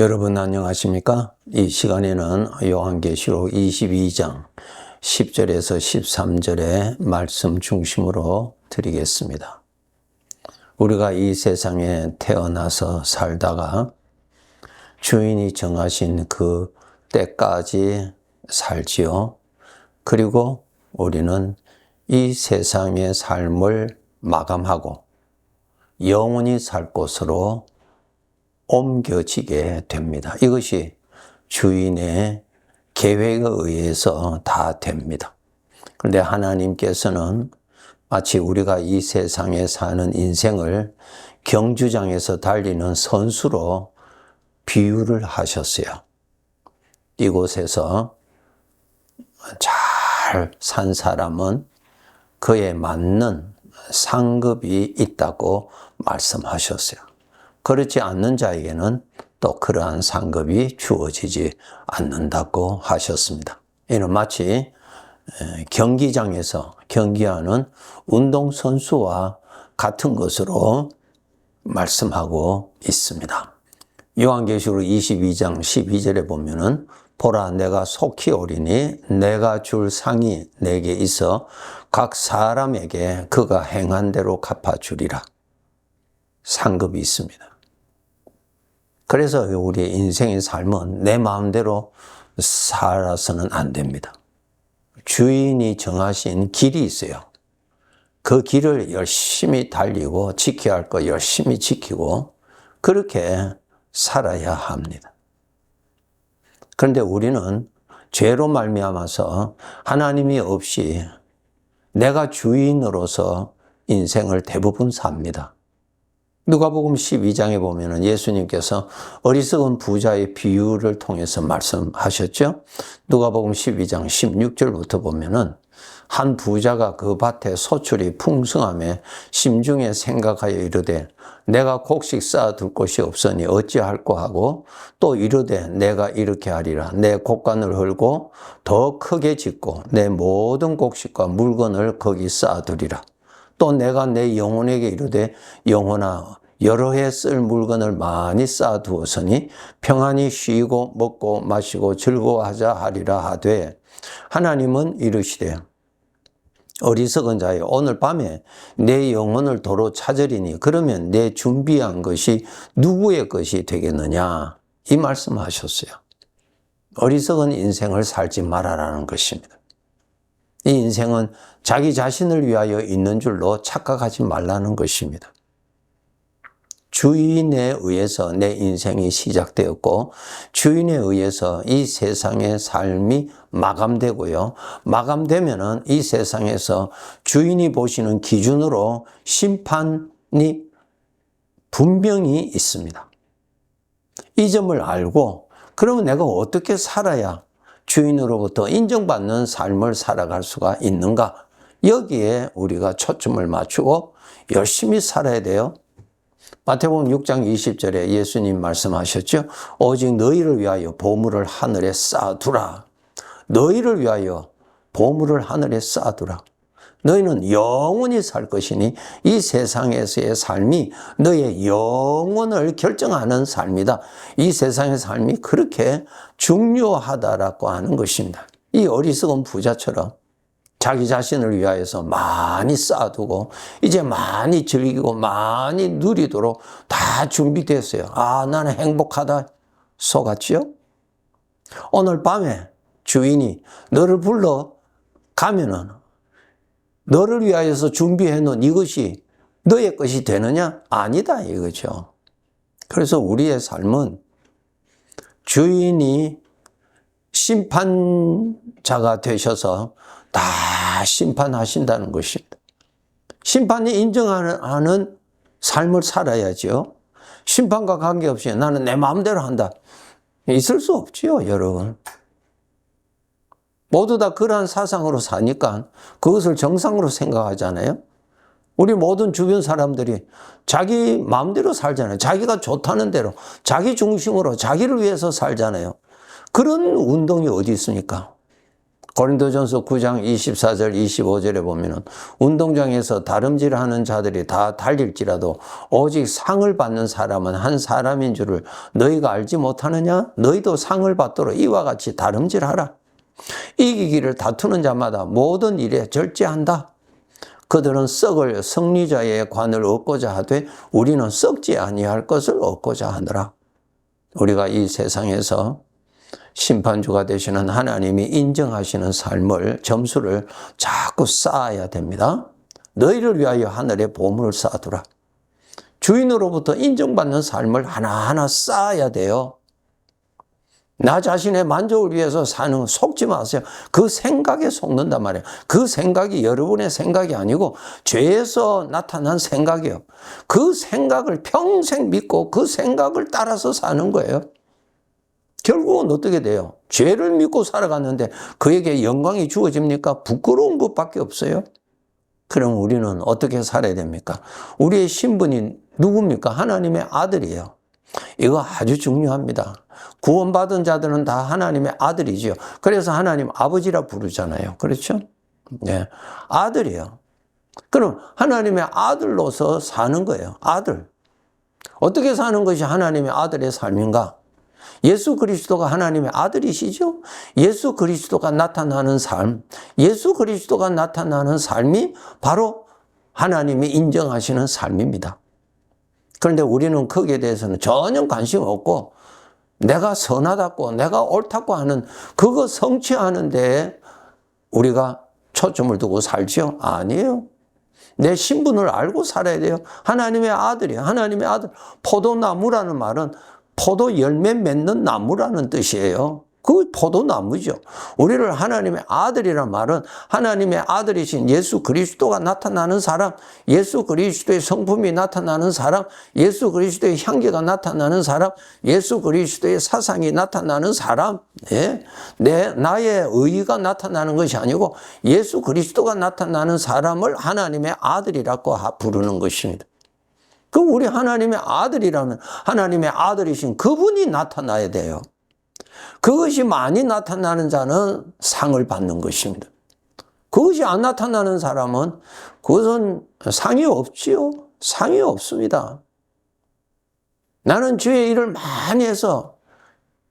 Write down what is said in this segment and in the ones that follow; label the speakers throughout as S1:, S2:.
S1: 여러분 안녕하십니까? 이 시간에는 요한계시록 22장 10절에서 13절의 말씀 중심으로 드리겠습니다. 우리가 이 세상에 태어나서 살다가 주인이 정하신 그 때까지 살지요. 그리고 우리는 이 세상의 삶을 마감하고 영원히 살 곳으로 옮겨지게 됩니다. 이것이 주인의 계획에 의해서 다 됩니다. 그런데 하나님께서는 마치 우리가 이 세상에 사는 인생을 경주장에서 달리는 선수로 비유를 하셨어요. 이곳에서 잘 산 사람은 그에 맞는 상급이 있다고 말씀하셨어요. 그렇지 않는 자에게는 또 그러한 상급이 주어지지 않는다고 하셨습니다. 이는 마치 경기장에서 경기하는 운동선수와 같은 것으로 말씀하고 있습니다. 요한계시록 22장 12절에 보면은 보라 내가 속히 오리니 내가 줄 상이 내게 있어 각 사람에게 그가 행한 대로 갚아 주리라. 상급이 있습니다. 그래서 우리의 인생의 삶은 내 마음대로 살아서는 안 됩니다. 주인이 정하신 길이 있어요. 그 길을 열심히 달리고 지켜야 할 거 열심히 지키고 그렇게 살아야 합니다. 그런데 우리는 죄로 말미암아서 하나님이 없이 내가 주인으로서 인생을 대부분 삽니다. 누가복음 12장에 보면은 예수님께서 어리석은 부자의 비유를 통해서 말씀하셨죠. 누가복음 12장 16절부터 보면은 한 부자가 그 밭에 소출이 풍성함에 심중에 생각하여 이르되 내가 곡식 쌓아둘 곳이 없으니 어찌할꼬 하고 또 이르되 내가 이렇게 하리라 내 곡간을 헐고 더 크게 짓고 내 모든 곡식과 물건을 거기 쌓아두리라 또 내가 내 영혼에게 이르되 영혼아 여러 해 쓸 물건을 많이 쌓아두었으니 평안히 쉬고 먹고 마시고 즐거워하자 하리라 하되 하나님은 이르시되 어리석은 자여 오늘 밤에 내 영혼을 도로 찾으리니 그러면 내 준비한 것이 누구의 것이 되겠느냐 이 말씀하셨어요. 어리석은 인생을 살지 말아라는 것입니다. 이 인생은 자기 자신을 위하여 있는 줄로 착각하지 말라는 것입니다. 주인에 의해서 내 인생이 시작되었고 주인에 의해서 이 세상의 삶이 마감되고요. 마감되면은 이 세상에서 주인이 보시는 기준으로 심판이 분명히 있습니다. 이 점을 알고 그러면 내가 어떻게 살아야 주인으로부터 인정받는 삶을 살아갈 수가 있는가? 여기에 우리가 초점을 맞추고 열심히 살아야 돼요. 마태복음 6장 20절에 예수님 말씀하셨죠. 오직 너희를 위하여 보물을 하늘에 쌓아두라. 너희를 위하여 보물을 하늘에 쌓아두라. 너희는 영원히 살 것이니 이 세상에서의 삶이 너의 영혼을 결정하는 삶이다. 이 세상의 삶이 그렇게 중요하다라고 하는 것입니다. 이 어리석은 부자처럼 자기 자신을 위하여서 많이 쌓아두고 이제 많이 즐기고 많이 누리도록 다 준비됐어요. 아, 나는 행복하다. 속았지요? 오늘 밤에 주인이 너를 불러 가면은 너를 위하여서 준비해 놓은 이것이 너의 것이 되느냐? 아니다 이거죠. 그래서 우리의 삶은 주인이 심판자가 되셔서 다 심판하신다는 것입니다. 심판이 인정하는 삶을 살아야죠. 심판과 관계없이 나는 내 마음대로 한다. 있을 수 없지요, 여러분. 모두 다 그러한 사상으로 사니까 그것을 정상으로 생각하잖아요. 우리 모든 주변 사람들이 자기 마음대로 살잖아요. 자기가 좋다는 대로, 자기 중심으로, 자기를 위해서 살잖아요. 그런 운동이 어디 있습니까? 고린도전서 9장 24절 25절에 보면은 운동장에서 다름질하는 자들이 다 달릴지라도 오직 상을 받는 사람은 한 사람인 줄을 너희가 알지 못하느냐? 너희도 상을 받도록 이와 같이 다름질하라. 이기기를 다투는 자마다 모든 일에 절제한다. 그들은 썩을 승리자의 관을 얻고자 하되 우리는 썩지 아니할 것을 얻고자 하느라. 우리가 이 세상에서 심판주가 되시는 하나님이 인정하시는 삶을 점수를 자꾸 쌓아야 됩니다. 너희를 위하여 하늘에 보물을 쌓아두라. 주인으로부터 인정받는 삶을 하나하나 쌓아야 돼요. 나 자신의 만족을 위해서 사는 속지 마세요. 그 생각에 속는단 말이에요. 그 생각이 여러분의 생각이 아니고 죄에서 나타난 생각이에요. 그 생각을 평생 믿고 그 생각을 따라서 사는 거예요. 결국은 어떻게 돼요? 죄를 믿고 살아갔는데 그에게 영광이 주어집니까? 부끄러운 것밖에 없어요. 그럼 우리는 어떻게 살아야 됩니까? 우리의 신분이 누굽니까? 하나님의 아들이에요. 이거 아주 중요합니다. 구원받은 자들은 다 하나님의 아들이죠. 그래서 하나님 아버지라 부르잖아요. 그렇죠? 네. 아들이에요. 그럼 하나님의 아들로서 사는 거예요. 아들. 어떻게 사는 것이 하나님의 아들의 삶인가? 예수 그리스도가 하나님의 아들이시죠? 예수 그리스도가 나타나는 삶, 예수 그리스도가 나타나는 삶이 바로 하나님이 인정하시는 삶입니다. 그런데 우리는 거기에 대해서는 전혀 관심 없고 내가 선하다고 내가 옳다고 하는 그거 성취하는 데 우리가 초점을 두고 살죠? 아니에요. 내 신분을 알고 살아야 돼요. 하나님의 아들이에요. 하나님의 아들. 포도나무라는 말은 포도 열매 맺는 나무라는 뜻이에요. 그 포도나무죠. 우리를 하나님의 아들이란 말은 하나님의 아들이신 예수 그리스도가 나타나는 사람, 예수 그리스도의 성품이 나타나는 사람, 예수 그리스도의 향기가 나타나는 사람, 예수 그리스도의 사상이 나타나는 사람, 예? 내, 나의 의의가 나타나는 것이 아니고 예수 그리스도가 나타나는 사람을 하나님의 아들이라고 부르는 것입니다. 그 우리 하나님의 아들이라면 하나님의 아들이신 그분이 나타나야 돼요. 그것이 많이 나타나는 자는 상을 받는 것입니다. 그것이 안 나타나는 사람은 그것은 상이 없지요. 상이 없습니다. 나는 주의 일을 많이 해서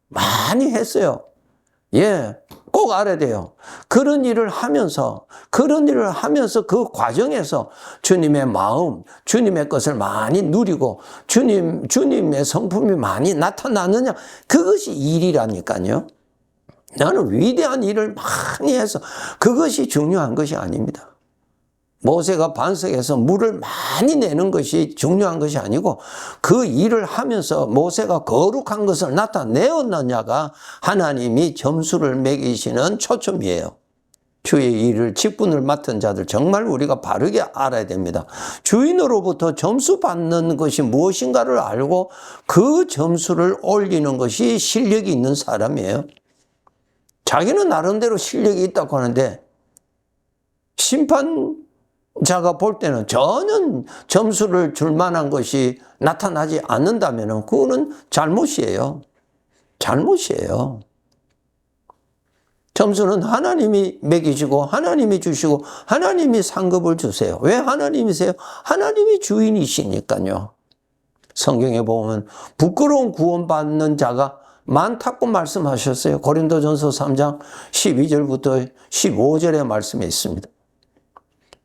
S1: 많이 했어요. 예. 꼭 알아야 돼요. 그런 일을 하면서, 그런 일을 하면서 그 과정에서 주님의 마음, 주님의 것을 많이 누리고, 주님, 주님의 성품이 많이 나타나느냐, 그것이 일이라니까요. 나는 위대한 일을 많이 해서 그것이 중요한 것이 아닙니다. 모세가 반석에서 물을 많이 내는 것이 중요한 것이 아니고 그 일을 하면서 모세가 거룩한 것을 나타내었느냐가 하나님이 점수를 매기시는 초점이에요. 주의 일을 직분을 맡은 자들 정말 우리가 바르게 알아야 됩니다. 주인으로부터 점수 받는 것이 무엇인가를 알고 그 점수를 올리는 것이 실력이 있는 사람이에요. 자기는 나름대로 실력이 있다고 하는데 심판 자가 볼 때는 전혀 점수를 줄 만한 것이 나타나지 않는다면 그거는 잘못이에요. 잘못이에요. 점수는 하나님이 매기시고 하나님이 주시고 하나님이 상급을 주세요. 왜 하나님이세요? 하나님이 주인이시니까요. 성경에 보면 부끄러운 구원받는 자가 많다고 말씀하셨어요. 고린도전서 3장 12절부터 15절의 말씀에 있습니다.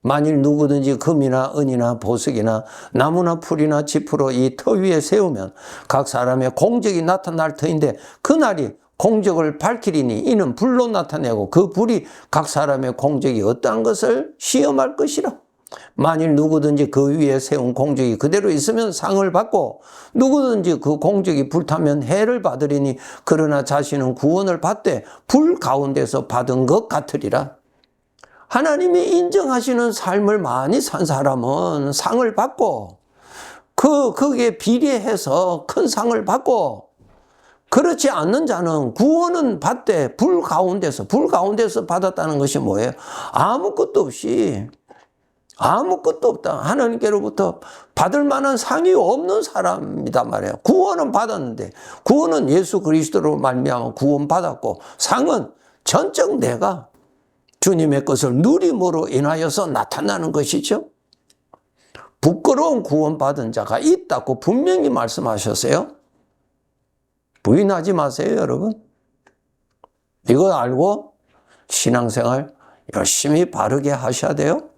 S1: 만일 누구든지 금이나 은이나 보석이나 나무나 풀이나 지푸로 이 터 위에 세우면 각 사람의 공적이 나타날 터인데 그날이 공적을 밝히리니 이는 불로 나타내고 그 불이 각 사람의 공적이 어떠한 것을 시험할 것이라. 만일 누구든지 그 위에 세운 공적이 그대로 있으면 상을 받고 누구든지 그 공적이 불타면 해를 받으리니 그러나 자신은 구원을 받되 불 가운데서 받은 것 같으리라. 하나님이 인정하시는 삶을 많이 산 사람은 상을 받고 그 거기에 비례해서 큰 상을 받고 그렇지 않는 자는 구원은 받되 불 가운데서 불 가운데서 받았다는 것이 뭐예요? 아무것도 없이 아무것도 없다. 하나님께로부터 받을 만한 상이 없는 사람이다 말이에요. 구원은 받았는데 구원은 예수 그리스도로 말미암아 구원 받았고 상은 전적 내가 주님의 것을 누림으로 인하여서 나타나는 것이죠. 부끄러운 구원받은 자가 있다고 분명히 말씀하셨어요. 부인하지 마세요, 여러분. 이거 알고 신앙생활 열심히 바르게 하셔야 돼요.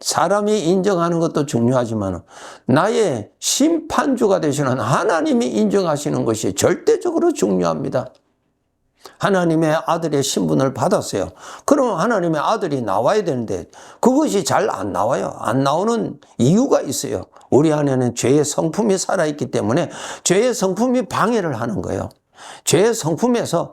S1: 사람이 인정하는 것도 중요하지만 나의 심판주가 되시는 하나님이 인정하시는 것이 절대적으로 중요합니다. 하나님의 아들의 신분을 받았어요. 그럼 하나님의 아들이 나와야 되는데 그것이 잘 안 나와요. 안 나오는 이유가 있어요. 우리 안에는 죄의 성품이 살아있기 때문에 죄의 성품이 방해를 하는 거예요. 죄의 성품에서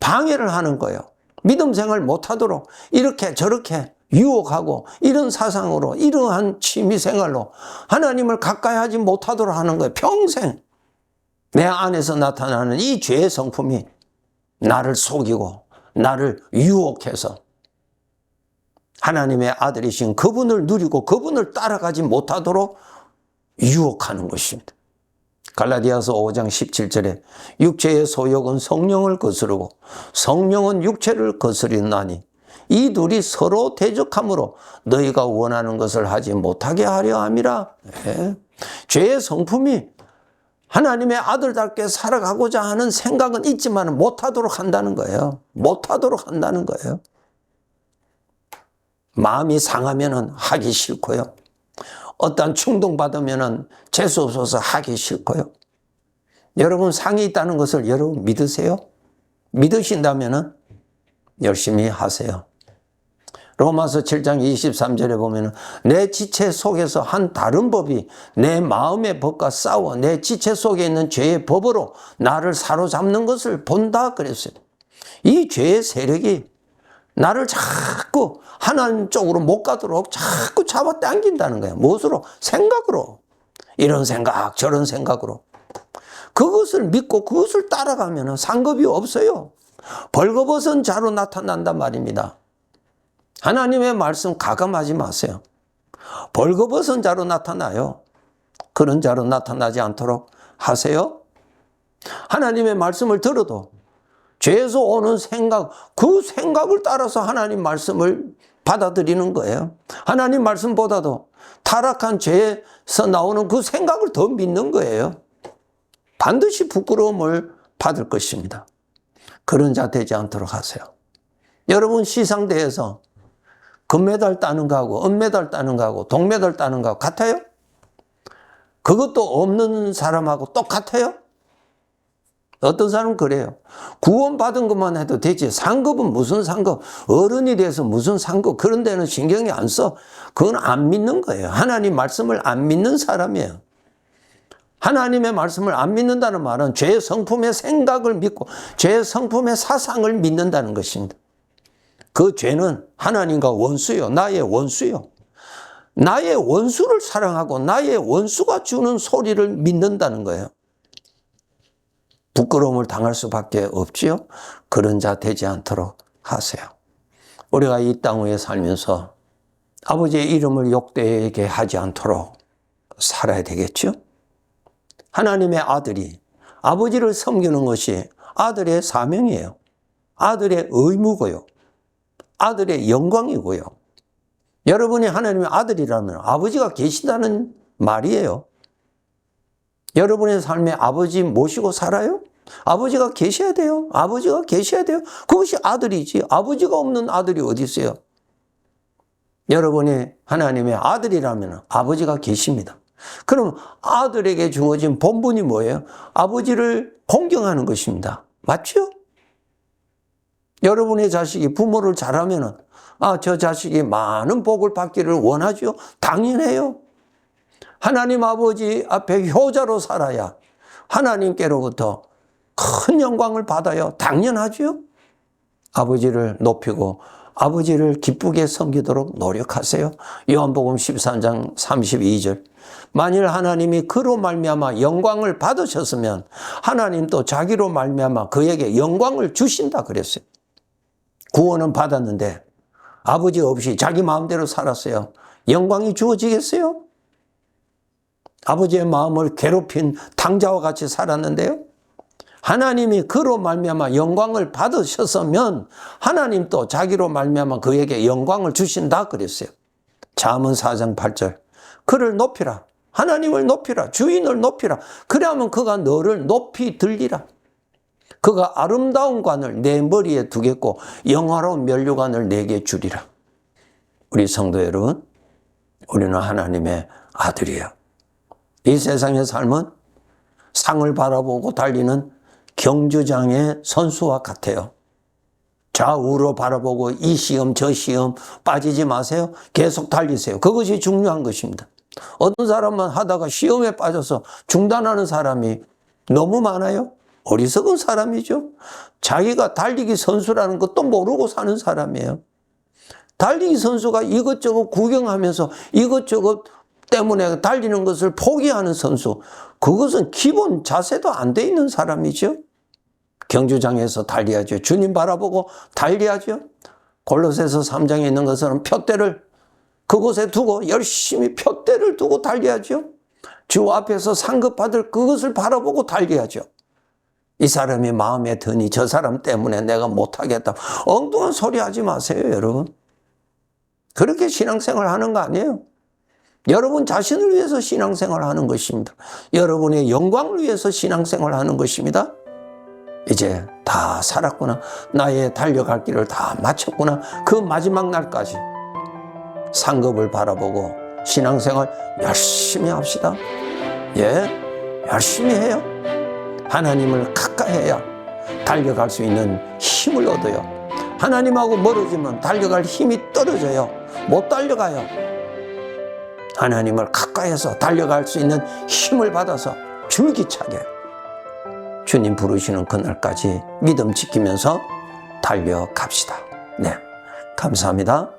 S1: 방해를 하는 거예요. 믿음 생활 못하도록 이렇게 저렇게 유혹하고 이런 사상으로 이러한 취미 생활로 하나님을 가까이 하지 못하도록 하는 거예요. 평생 내 안에서 나타나는 이 죄의 성품이 나를 속이고 나를 유혹해서 하나님의 아들이신 그분을 누리고 그분을 따라가지 못하도록 유혹하는 것입니다. 갈라디아서 5장 17절에 육체의 소욕은 성령을 거스르고 성령은 육체를 거스리나니 이 둘이 서로 대적함으로 너희가 원하는 것을 하지 못하게 하려 함이라. 예. 죄의 성품이 하나님의 아들답게 살아가고자 하는 생각은 있지만 못하도록 한다는 거예요. 못하도록 한다는 거예요. 마음이 상하면은 하기 싫고요. 어떤 충동받으면은 재수 없어서 하기 싫고요. 여러분 상이 있다는 것을 여러분 믿으세요? 믿으신다면은 열심히 하세요. 로마서 7장 23절에 보면 내 지체 속에서 한 다른 법이 내 마음의 법과 싸워 내 지체 속에 있는 죄의 법으로 나를 사로잡는 것을 본다 그랬어요. 이 죄의 세력이 나를 자꾸 하나님 쪽으로 못 가도록 자꾸 잡아 당긴다는 거예요. 무엇으로? 생각으로. 이런 생각, 저런 생각으로. 그것을 믿고 그것을 따라가면 상급이 없어요. 벌거벗은 자로 나타난단 말입니다. 하나님의 말씀 가감하지 마세요. 벌거벗은 자로 나타나요. 그런 자로 나타나지 않도록 하세요. 하나님의 말씀을 들어도 죄에서 오는 생각, 그 생각을 따라서 하나님 말씀을 받아들이는 거예요. 하나님 말씀보다도 타락한 죄에서 나오는 그 생각을 더 믿는 거예요. 반드시 부끄러움을 받을 것입니다. 그런 자 되지 않도록 하세요. 여러분 시상대에서 금메달 따는 거하고 은메달 따는 거하고 동메달 따는 거하고 같아요? 그것도 없는 사람하고 똑같아요? 어떤 사람은 그래요. 구원받은 것만 해도 되지. 상급은 무슨 상급? 어른이 돼서 무슨 상급? 그런 데는 신경이 안 써. 그건 안 믿는 거예요. 하나님 말씀을 안 믿는 사람이에요. 하나님의 말씀을 안 믿는다는 말은 죄의 성품의 생각을 믿고 죄의 성품의 사상을 믿는다는 것입니다. 그 죄는 하나님과 원수요. 나의 원수요. 나의 원수를 사랑하고 나의 원수가 주는 소리를 믿는다는 거예요. 부끄러움을 당할 수밖에 없지요. 그런 자 되지 않도록 하세요. 우리가 이 땅 위에 살면서 아버지의 이름을 욕되게 하지 않도록 살아야 되겠죠. 하나님의 아들이 아버지를 섬기는 것이 아들의 사명이에요. 아들의 의무고요. 아들의 영광이고요. 여러분이 하나님의 아들이라면 아버지가 계신다는 말이에요. 여러분의 삶에 아버지 모시고 살아요? 아버지가 계셔야 돼요. 아버지가 계셔야 돼요. 그것이 아들이지. 아버지가 없는 아들이 어디 있어요? 여러분이 하나님의 아들이라면 아버지가 계십니다. 그럼 아들에게 주어진 본분이 뭐예요? 아버지를 공경하는 것입니다. 맞죠? 여러분의 자식이 부모를 잘하면 아, 저 자식이 많은 복을 받기를 원하죠? 당연해요. 하나님 아버지 앞에 효자로 살아야 하나님께로부터 큰 영광을 받아요. 당연하죠. 아버지를 높이고 아버지를 기쁘게 섬기도록 노력하세요. 요한복음 13장 32절. 만일 하나님이 그로 말미암아 영광을 받으셨으면 하나님 또 자기로 말미암아 그에게 영광을 주신다 그랬어요. 구원은 받았는데 아버지 없이 자기 마음대로 살았어요. 영광이 주어지겠어요? 아버지의 마음을 괴롭힌 당자와 같이 살았는데요. 하나님이 그로 말미암아 영광을 받으셨으면 하나님 또 자기로 말미암아 그에게 영광을 주신다 그랬어요. 잠언 4장 8절. 그를 높이라. 하나님을 높이라. 주인을 높이라. 그러면 그가 너를 높이 들리라. 그가 아름다운 관을 내 머리에 두겠고 영화로운 면류관을 내게 주리라. 우리 성도 여러분, 우리는 하나님의 아들이에요. 이 세상의 삶은 상을 바라보고 달리는 경주장의 선수와 같아요. 좌우로 바라보고 이 시험 저 시험 빠지지 마세요. 계속 달리세요. 그것이 중요한 것입니다. 어떤 사람만 하다가 시험에 빠져서 중단하는 사람이 너무 많아요. 어리석은 사람이죠. 자기가 달리기 선수라는 것도 모르고 사는 사람이에요. 달리기 선수가 이것저것 구경하면서 이것저것 때문에 달리는 것을 포기하는 선수. 그것은 기본 자세도 안 돼 있는 사람이죠. 경주장에서 달려야죠. 주님 바라보고 달려야죠. 골로새서 3장에 있는 것처럼 표대를 그곳에 두고 열심히 표대를 두고 달려야죠. 주 앞에서 상급 받을 그것을 바라보고 달려야죠. 이 사람이 마음에 드니 저 사람 때문에 내가 못하겠다. 엉뚱한 소리 하지 마세요, 여러분. 그렇게 신앙생활 하는 거 아니에요. 여러분 자신을 위해서 신앙생활 하는 것입니다. 여러분의 영광을 위해서 신앙생활 하는 것입니다. 이제 다 살았구나. 나의 달려갈 길을 다 마쳤구나. 그 마지막 날까지 상급을 바라보고 신앙생활 열심히 합시다. 예, 열심히 해요. 하나님을 가까이 해야 달려갈 수 있는 힘을 얻어요. 하나님하고 멀어지면 달려갈 힘이 떨어져요. 못 달려가요. 하나님을 가까이해서 달려갈 수 있는 힘을 받아서 줄기차게 주님 부르시는 그날까지 믿음 지키면서 달려갑시다. 네. 감사합니다.